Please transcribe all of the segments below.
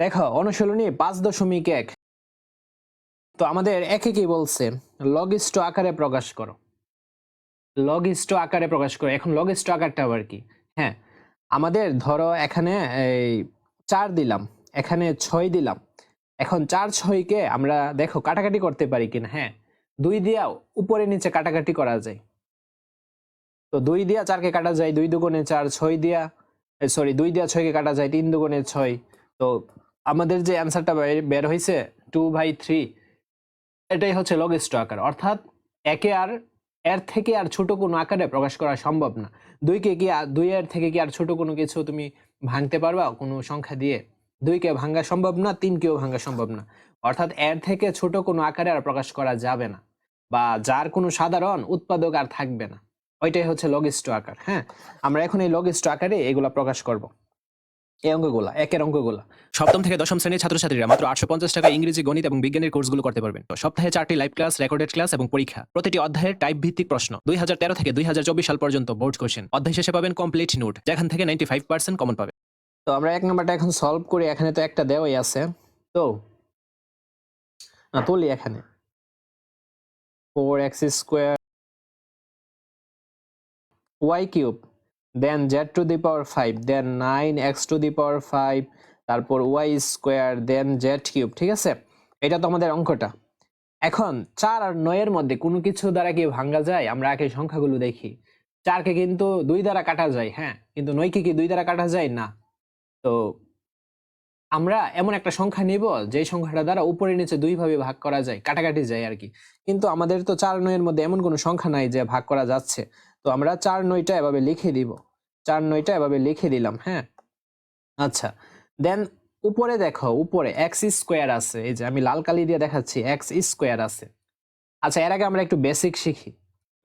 দেখো, অনুশীলনী পাঁচ দশমিক এক। তো আমাদের একে কি বলছে? লঘিষ্ঠ আকারে প্রকাশ করো। লঘিষ্ঠ আকারে প্রকাশ করো। এখন লঘিষ্ঠ আকারটা আবার কি? হ্যাঁ আমাদের ধরো এখানে এই চার দিলাম, এখানে ছয় দিলাম। এখন চার ছয়কে আমরা দেখো কাটাকাটি করতে পারি কিনা? হ্যাঁ দুই দিয়া উপরে নিচে কাটাকাটি করা যায়। তো দুই দিয়া চারকে কাটা যায়, দুই দুগুণে চার, ছয় দিয়া সরি দুই দিয়া ছয়কে কাটা যায়, তিন দুগুণে ছয়। তো আমাদের যে অ্যান্সারটা বের হয়েছে টু বাই থ্রি এটাই হচ্ছে লঘিষ্ঠ আকার। অর্থাৎ একে আর, এর থেকে আর ছোট কোনো আকারে প্রকাশ করা সম্ভব না। দুইকে কি দুই এর থেকে কি আর ছোট কোনো কিছু তুমি ভাঙতে পারবা কোনো সংখ্যা দিয়ে? দুইকে ভাঙা সম্ভব না, তিনকেও ভাঙা সম্ভব না। অর্থাৎ এর থেকে ছোট কোনো আকারে আর প্রকাশ করা যাবে না। বা যার কোনো সাধারণ উৎপাদক আর থাকবে না। ওইটাই হচ্ছে লঘিষ্ঠ আকার হ্যাঁ? আমরা এখন এই লঘিষ্ঠ আকারে এগুলা প্রকাশ করব। এই অঙ্কগুলা, একের অঙ্কগুলা। সপ্তম থেকে দশম শ্রেণির ছাত্রছাত্রীরা মাত্র আটশো পঞ্চাশ টাকা ইংরেজি, গণিত এবং বিজ্ঞানের কোর্সগুলো করতে পারবেন। সপ্তাহে চারটি লাইভ ক্লাস রেকর্ডেড ক্লাস এবং পরীক্ষা। প্রতিটি অধ্যায়ের টাইপ ভিত্তিক প্রশ্ন। দুই হাজার তেরো থেকে দুই হাজার চব্বিশ সাল পর্যন্ত বোর্ড কোশ্চেন অধ্যায় শেষে পাবেন কমপ্লিট নোট যেখান থেকে নাইনটি ফাইভ পার্সেন্ট কমন পাবেন। তো আমরা এক নাম্বারটা এখন সলভ করি। এখানে তো একটা দেওয়াই আছে। তো, না, তুলি এখানে। Four x square y cube then z to the power five then nine x to the power five তারপর y square then z cube ঠিক আছে? এটা তো আমাদের অঙ্কটা। এখন চার আর নয়ের মধ্যে কোনো কিছু দ্বারা কি ভাঙ্গা যায়? আমরা আগে সংখ্যাগুলো দেখি। চারকে কিন্তু দুই দ্বারা কাটা যায় হ্যাঁ? কিন্তু নয়কে কি দুই দ্বারা কাটা যায়? না। তো আমরা এমন একটা সংখ্যা নিব যে সংখ্যাটা দ্বারা উপরে নিচে দুই ভাবে ভাগ করা যায়, কাটাকাটি যায় আর কি। কিন্তু আমাদের তো চার নয়ের মধ্যে এমন কোনো সংখ্যা নাই যে ভাগ করা যাচ্ছে। তো আমরা চার নয়টা এভাবে লিখে দিব। চার নয়টা এভাবে লিখে দিলাম হ্যাঁ? আচ্ছা দেন উপরে দেখো, উপরে এক্স স্কোয়ার আছে। এই যে আমি লাল কালি দিয়ে দেখাচ্ছি এক্স স্কোয়ার আছে। আচ্ছা এর আগে আমরা একটু বেসিক শিখি।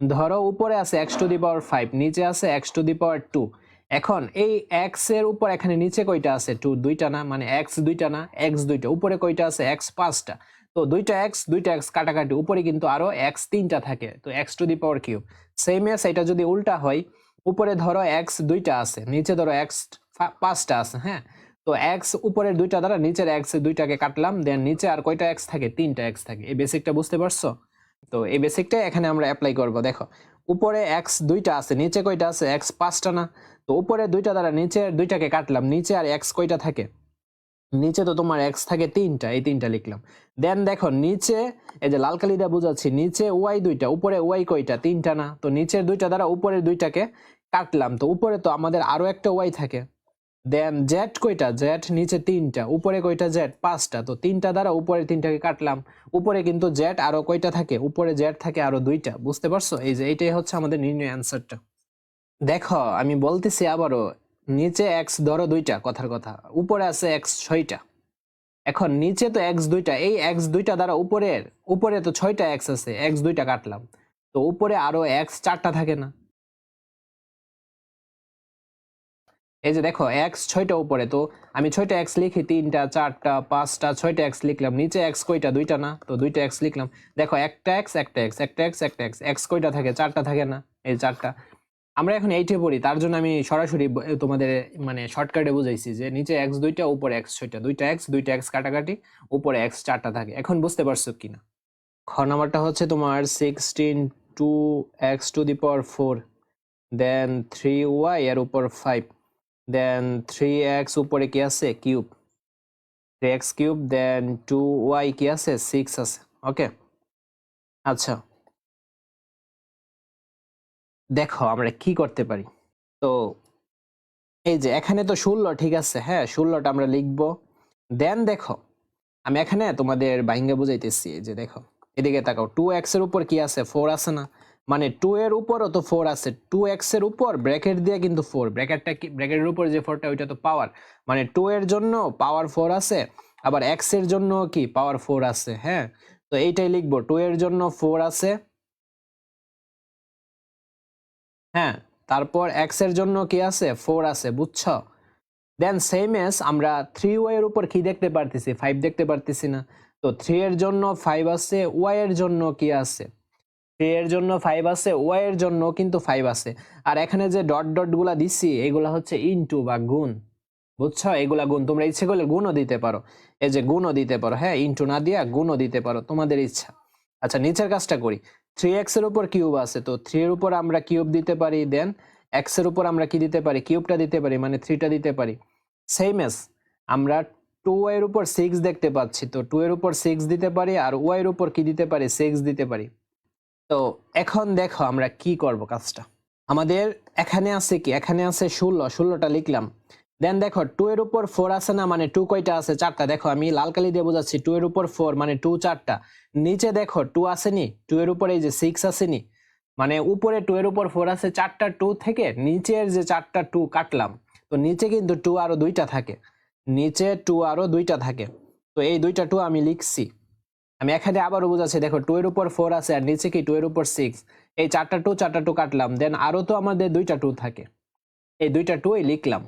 ধরো উপরে আছে x to the power five নিচে আছে x to the power two এখন এই এক্সের উপর এখানে নিচে কয়টা আছে? টু দুইটা না? মানে এক্স দুইটা না? এক্স দুইটা। উপরে কয়টা আছে? এক্স পাঁচটা। তো দুইটা এক্স দুইটা এক্স কাটাকাটি। উপরে কিন্তু আরও এক্স তিনটা থাকে। তো x to the power cube same as এটা যদি উল্টা হয়, উপরে ধরো এক্স দুইটা আছে। নিচে ধরো এক্স পাঁচটা আছে হ্যাঁ? তো এক্স উপরের দুইটা দ্বারা নিচের এক্স দুইটাকে কাটলাম। দেন নিচে আর কয়টা এক্স থাকে? তিনটা এক্স থাকে। এই বেসিকটা বুঝতে পারছ? তো এই বেসিকটা এখানে আমরা অ্যাপ্লাই করব। দেখো, উপরে এক্স দুইটা আছে, নিচে কয়টা আছে? এক্স পাঁচটা না। তো উপরে দুইটা দ্বারা নিচের দুইটাকে কাটলাম, নিচে আর এক্স কয়টা থাকে? নিচে তো তোমার এক্স থাকে তিনটা, এই তিনটা লিখলাম। দেন দেখো, নিচে, এই যে লাল কালি দিয়ে বুঝাচ্ছি, নিচে ওয়াই দুইটা, উপরে ওয়াই কয়টা? তিনটা না। তো নিচের দুইটা দ্বারা উপরের দুইটাকে কাটলাম। তো উপরে তো আমাদের আরও একটা ওয়াই থাকে। দেন জেড কয়টা? জেড নিচে তিনটা, উপরে কয়টা জেড পাঁচটা। তো তিনটা দ্বারা উপরে তিনটাকে কাটলাম। উপরে কিন্তু জেড আরও কয়টা থাকে? উপরে জেড থাকে আরও দুইটা। বুঝতে পারছ? এই যে এইটাই হচ্ছে আমাদের নির্ণয় অ্যান্সারটা দেখো, আমি বলতেছি আবারও, নিচে এক্স ধরো দুইটা, কথার কথা। উপরে আছে এক্স ছয়টা। এখন নিচে তো এক্স দুইটা। এই এক্স দুইটা দ্বারা উপরের, উপরে তো ছয়টা এক্স আছে। এক্স দুইটা কাটলাম। তো উপরে আরও এক্স চারটা থাকে না। এই যে দেখো এক্স ছয়টা উপরে, তো আমি ছয়টা এক্স লিখি, তিনটা, চারটা, পাঁচটা, ছয়টা এক্স লিখলাম, নিচে এক্স কয়টা? দুইটা না? তো দুইটা এক্স লিখলাম। দেখো, একটা এক্স একটা এক্স একটা এক্স একটা এক্স এক্স কয়টা থাকে? চারটা থাকে না, এই চারটা। আমরা এখন এইটে পড়ি, তার জন্য আমি সরাসরি তোমাদের মানে শর্টকাটে বুঝাইছি যে নিচে এক্স দুইটা, উপরে এক্স ছয়টা। দুইটা এক্স দুইটা এক্স কাটাকাটি, উপরে এক্স চারটা থাকে। এখন বুঝতে পারছ কিনা? খ নাম্বারটা হচ্ছে তোমার sixteen two x to the power four then three y এর উপর ফাইভ দেন থ্রি এক্স উপরে কি আছে? Cube. Three x cube then two y কি আছে? সিক্স আছে। ওকে? আচ্ছা। দেখো, আমরা কি করতে পারি? তো এই যে, এখানে তো ষোলো, ঠিক আছে? হ্যাঁ ষোলোটা আমরা লিখব। দেন দেখো, আমি এখানে তোমাদের বাইঙ্গা বুঝাইতেছি যে দেখো, এদিকে তাকাও টু এক্সের উপর কি আছে? ফোর আছে না। মানে টু এর উপরও তো ফোর আছে। টু এক্সের উপর ব্র্যাকেট দিয়ে কিন্তু ফোর ব্র্যাকেটটা কি ব্র্যাকেটের উপর যে ফোরটা ওইটা তো পাওয়ার মানে টু এর জন্য পাওয়ার ফোর আছে, আবার এক্সের জন্য কি পাওয়ার ফোর আছে হ্যাঁ? তো এইটাই লিখব। টু এর জন্য ফোর আছে হ্যাঁ? তারপর এক্সের জন্য কি আছে? ফোর আছে, বুঝছ? দেন সেম এস আমরা থ্রি ওয়াই এর উপর কি দেখতে পারতেছি? ফাইভ দেখতে পারতেছি না। তো থ্রি এর জন্য ফাইভ আছে ওয়াই এর জন্য কি আছে? থ্রি এর জন্য ফাইভ আছে ওয়াই এর জন্য কিন্তু ফাইভ আছে। আর এখানে যে ডট ডটগুলা দিচ্ছি এগুলা হচ্ছে ইনটু বা গুণ। বুঝছ? এগুলা গুণ। তোমরা ইচ্ছে করলে গুণও দিতে পারো। এই যে গুণও দিতে পারো। হ্যাঁ ইনটু না দিয়া গুণও দিতে পারো। তোমাদের ইচ্ছা। আচ্ছা নিচের কাজটা করি। থ্রি এক্সের উপর কিউব আছে। তো থ্রি এর উপর আমরা কিউব দিতে পারি দেন এক্সের উপর আমরা কি দিতে পারি? কিউবটা দিতে পারি মানে থ্রিটা দিতে পারি। সেম এস আমরা টু এর উপর সিক্স দেখতে পাচ্ছি। তো টু এর উপর সিক্স দিতে পারি আর ওয়াই এর উপর কি দিতে পারি? সিক্স দিতে পারি। তো এখন দেখো আমরা কি করব কাজটা। আমাদের এখানে আছে কি? এখানে আছে ষোলো, ষোলোটা লিখলাম। দেন দেখো টু এর উপর ফোর আছে না? মানে টু কয়টা আছে? চারটা। দেখো আমি লাল কালি দিয়ে বোঝাচ্ছি। টু এর উপর ফোর মানে টু চারটা। নিচে দেখো টু আসেনি টু এর উপর এই যে সিক্স আসেনি মানে উপরে টু এর উপর ফোর আছে, চারটা টু থেকে নিচের যে চারটা টু কাটলাম। তো নিচে কিন্তু টু আরও দুইটা থাকে। নিচে টু আরও দুইটা থাকে। তো এই দুইটা টু আমি লিখছি। আমি এখানে আবারও বোঝাচ্ছি, দেখো টু এর উপর ফোর আছে আর নিচে কি টু এর উপর সিক্স এই চারটা টু চারটা টু কাটলাম দেন আরও তো আমাদের দুইটা টু থাকে। এই দুইটা টুই লিখলাম।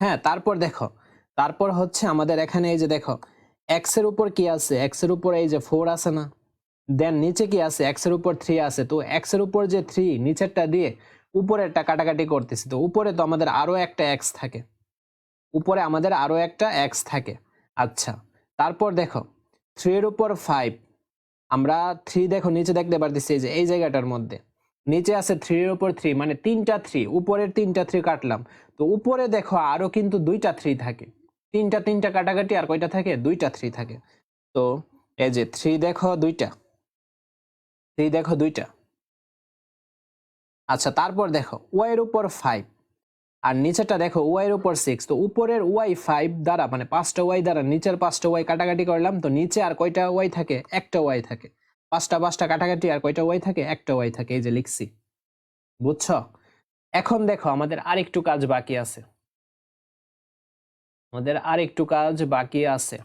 হ্যাঁ তারপর দেখো, তারপর হচ্ছে আমাদের এখানে এই যে দেখো এক্সের উপর কি আছে? এক্সের উপর এই যে ফোর আছে না? দেন নিচে কি আছে? এক্সের উপর থ্রি আছে। তো এক্সের উপর যে থ্রি নিচেরটা দিয়ে উপরেরটা কাটাকাটি করতেছি। তো উপরে তো আমাদের আরও একটা এক্স থাকে। উপরে আমাদের আরও একটা এক্স থাকে। আচ্ছা। তারপর দেখো থ্রি এর উপর ফাইভ আমরা থ্রি দেখো, নিচে দেখতে পারতেছি এই যে, এই জায়গাটার মধ্যে। নিচে আছে থ্রি এর উপর থ্রি মানে তিনটা থ্রি উপরের তিনটা থ্রি কাটলাম। তো উপরে দেখো, আরও কিন্তু দুইটা থ্রি থাকে। তিনটা তিনটা কাটাকাটি আর কয়টা থাকে? দুইটা থ্রি থাকে। তো এই যে থ্রি দেখো দুইটা। থ্রি দেখো দুইটা। আচ্ছা তারপর দেখো ওয়াই এর উপর ফাইভ আর নিচেরটা দেখো ওয়াই এর উপর সিক্স তো উপরের ওয়াই ফাইভ দ্বারা মানে পাঁচটা ওয়াই দ্বারা নিচের পাঁচটা ওয়াই কাটাকাটি করলাম, তো নিচে আর কয়টা ওয়াই থাকে? একটা ওয়াই থাকে। পাঁচটা পাঁচটা কাটাকাটি আর কয়টা ওয়াই থাকে? একটা ওয়াই থাকে, এই যে লিখছি। বুঝছ? এখন দেখো আমাদের আর একটু কাজ বাকি আছে। আমাদের আরেকটু কাজ বাকি আছে।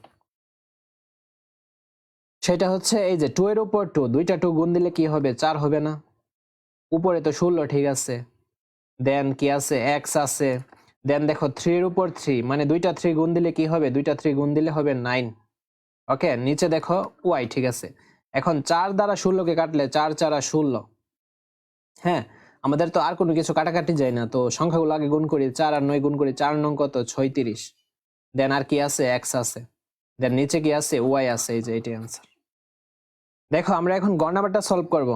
সেটা হচ্ছে এই যে টু এর উপর টু দুইটা টু গুণ দিলে কি হবে? চার হবে না। উপরে তো ষোলো, ঠিক আছে। দেন কি আছে? এক্স আছে। দেন দেখো থ্রির উপর থ্রি মানে দুইটা থ্রি গুণ দিলে কি হবে? দুইটা থ্রি গুণ দিলে হবে নাইন ওকে নিচে দেখো ওয়াই ঠিক আছে। এখন চার দ্বারা ষোলোকে কাটলে চার চারা ষোলো। হ্যাঁ আমাদের তো আর কোনো কিছু কাটাকাটি যায় না, তো সংখ্যাগুলো আগে গুণ করি, চার আর নয় গুণ করি, চার নং কত? ছয়ত্রিশ। দেন আর কি আছে? এক্স আছে। দেন নিচে কি আছে? ওয়াই আছে, এই যে এটাই আনসার দেখো আমরা এখন গ নাম্বারটা সলভ করব।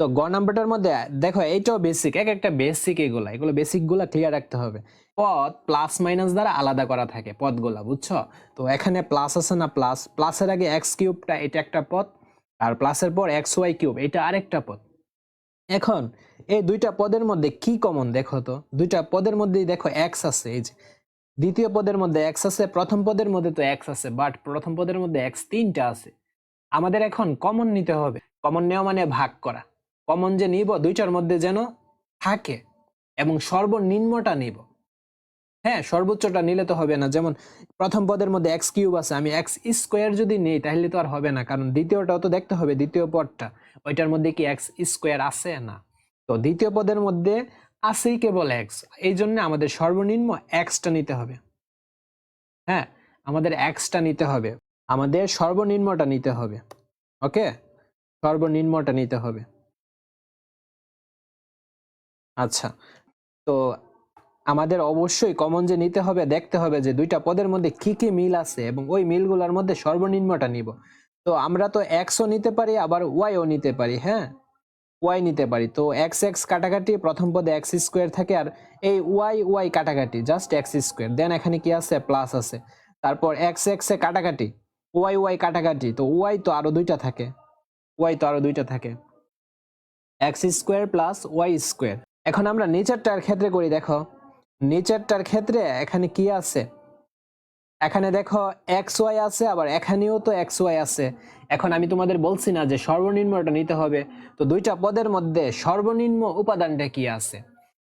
তো গ নাম্বারটার মধ্যে, দেখো এইটাও বেসিক এক একটা বেসিক এগুলা, এগুলো বেসিকগুলা ক্লিয়ার রাখতে হবে। পদ প্লাস মাইনাস দ্বারা আলাদা করা থাকে পদগুলা, বুঝছ? তো এখানে প্লাস আছে না প্লাস প্লাসের আগে এক্স কিউবটা এটা একটা পদ, আর প্লাসের পর এক্স ওয়াই কিউব এটা আরেকটা পদ। এখন, এই দুইটা পদের মধ্যে কি কমন দেখো তো? দুইটা পদের মধ্যেই দেখো এক্স আছে, এই যে। দ্বিতীয় পদের মধ্যে এক্স আছে, প্রথম পদের মধ্যে তো এক্স আছে বাট প্রথম পদের মধ্যে এক্স তিনটা আছে। আমাদের এখন কমন নিতে হবে কমন নেওয়া মানে ভাগ করা। কমন যে নিব, দুইটার মধ্যে যেন থাকে এবং সর্বনিম্নটা নিব। হ্যাঁ সর্বোচ্চটা নিলে তো হবে না। যেমন প্রথম পদের মধ্যে এক্স কিউব আছে, আমি এক্স স্কোয়ার যদি নেই, তাহলে তো আর হবে না। কারণ দ্বিতীয়টাও তো দেখতে হবে, দ্বিতীয় পদটা। ওইটার মধ্যে কি এক্স স্কোয়ার আছে না? তো দ্বিতীয় পদের মধ্যে আছেই কেবল এক্স এই জন্য আমাদের সর্বনিম্ন এক্সটা নিতে হবে। হ্যাঁ আমাদের এক্সটা নিতে হবে। আমাদের সর্বনিম্নটা নিতে হবে। ওকে? সর্বনিম্নটা নিতে হবে। আচ্ছা। তো আমাদের অবশ্যই কমন যে নিতে হবে, দেখতে হবে যে দুইটা পদের মধ্যে কি কি মিল আছে এবং ওই মিলগুলোর মধ্যে সর্বনিম্নটা নিব। তো আমরা তো এক্সও নিতে পারি, আবার ওয়াইও নিতে পারি হ্যাঁ? ওয়াই নিতে পারি। তো এক্স এক্স কাটাকাটি প্রথম পদে এক্স স্কোয়ার থাকে আর এই ওয়াই ওয়াই কাটাকাটি জাস্ট এক্স স্কোয়ার দেন এখানে কি আছে? প্লাস আছে। তারপর এক্স এক্স কাটাকাটি ওয়াই ওয়াই কাটাকাটি। তো ওয়াই তো আরও দুইটা থাকে। ওয়াই তো আরও দুইটা থাকে। X square plus y square এখন আমরা নেচারটার ক্ষেত্রে করি, দেখো। নেচারটার ক্ষেত্রে এখানে কি আছে? এখানে দেখো এক্স ওয়াই আছে, আবার এখানেও তো এক্স ওয়াই আছে। এখন আমি তোমাদের বলছি না যে সর্বনিম্নটা নিতে হবে। তো দুইটা পদের মধ্যে সর্বনিম্ন উপাদানটা কি আছে?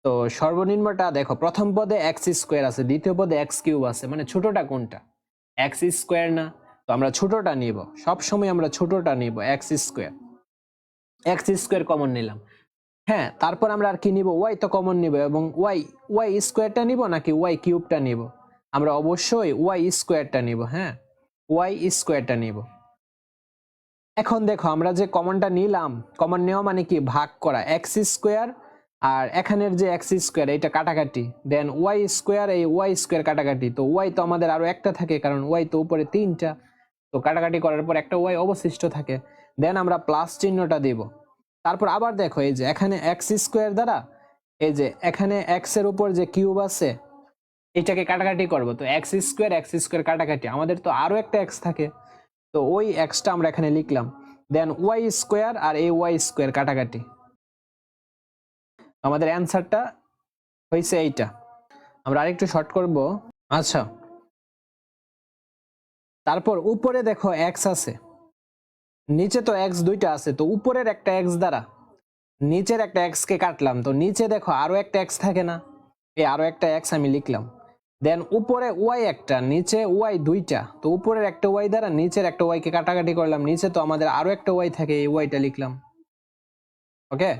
তো সর্বনিম্নটা দেখো, প্রথম পদে এক্স স্কোয়ার আছে, দ্বিতীয় পদে এক্স কিউব আছে মানে ছোটটা কোনটা? এক্স স্কোয়ার না। তো আমরা ছোটটা নিব, সবসময় আমরা ছোটটা নিব, x square. X square common নিলাম। হ্যাঁ তারপর আমরা আর কি নিব? ওয়াই তো কমন নিব এবং ওয়াই ওয়াই স্কোয়ারটা নিব নাকি ওয়াই কিউবটা নিব? আমরা অবশ্যই ওয়াই স্কোয়ারটা নিব হ্যাঁ? ওয়াই স্কোয়ারটা নিব। এখন দেখো, আমরা যে কমনটা নিলাম কমন নেওয়া মানে কি? ভাগ করা এক্স স্কোয়ার আর এখানের যে এক্স স্কোয়ার এইটা কাটাকাটি। দেন ওয়াই স্কোয়ার এই ওয়াই স্কোয়ার কাটাকাটি। তো ওয়াই তো আমাদের আরও একটা থাকে, কারণ ওয়াই তো উপরে তিনটা। তো কাটাকাটি করার পর একটা ওয়াই অবশিষ্ট থাকে। দেন আমরা প্লাস চিহ্নটা দিব। তারপর আবার দেখো, এই যে এখানে এক্স স্কোয়ার দ্বারা, এই যে এখানে এক্সের উপর যে কিউব আছে, এটাকে কাটাকাটি করব। তো এক্স স্কোয়ার এক্স স্কোয়ার কাটাকাটি, আমাদের তো আরও একটা এক্স থাকে। তো ওই এক্সটা আমরা এখানে লিখলাম। দেন ওয়াই স্কোয়ার আর এই ওয়াই স্কোয়ার কাটাকাটি। আমাদের অ্যান্সারটা হয়েছে এইটা। আমরা আরেকটু শর্ট করব। আচ্ছা। তারপর উপরে দেখো এক্স আছে। নিচে তো এক্স দুইটা আছে, তো উপরের একটা এক্স দ্বারা। নিচের একটা এক্স কে কাটলাম, তো নিচে দেখো আরও একটা এক্স থাকে না? এই আরও একটা এক্স আমি লিখলাম। দেন উপরে ওয়াই একটা, নিচে ওয়াই দুইটা, তো উপরের একটা ওয়াই দ্বারা নিচের একটা ওয়াই কে কাটাকাটি করলাম, নিচে তো আমাদের আরও একটা ওয়াই থাকে, এই ওয়াইটা লিখলাম। ওকে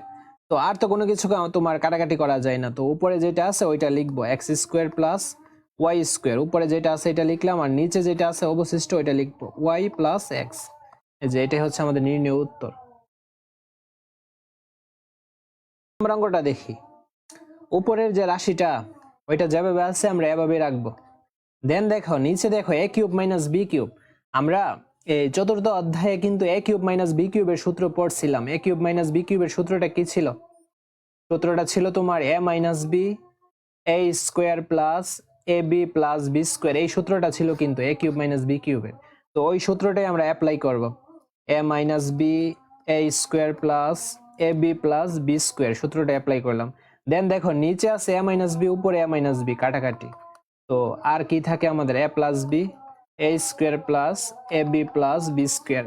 তো আর তো কোনো কিছু তোমার কাটাকাটি করা যায় না, তো উপরে যেটা আছে ওইটা লিখব x square plus y square উপরে যেটা আছে এটা লিখলাম, আর নিচে যেটা আছে অবশিষ্ট ওইটা লিখব ওয়াই প্লাস এক্স যে এটাই হচ্ছে আমাদের নির্ণয় উত্তর। অঙ্কটা দেখি। উপরের যে রাশিটা, ওইটা যেভাবে আছে আমরা এভাবে রাখব। দেন দেখো, নিচে দেখো A cube minus B cube. আমরা এই চতুর্থ অধ্যায়ে কিন্তু এ কিউব মাইনাস বি কিউবের সূত্র পড়ছিলাম। এ কিউব মাইনাস বি কিউবের সূত্রটা কি ছিল? সূত্রটা ছিল তোমার A minus B A square plus A B plus B square. এই সূত্রটা ছিল কিন্তু এ কিউব মাইনাস বি কিউবের। তো ওই সূত্রটাই আমরা অ্যাপ্লাই করব। A minus B A square plus A B plus B square সূত্রটা অ্যাপ্লাই করলাম। দেন দেখো, নিচে আছে এ মাইনাস বি উপরে এ মাইনাস বি কাটাকাটি। তো আর কি থাকে আমাদের? A plus B A square plus A B plus B square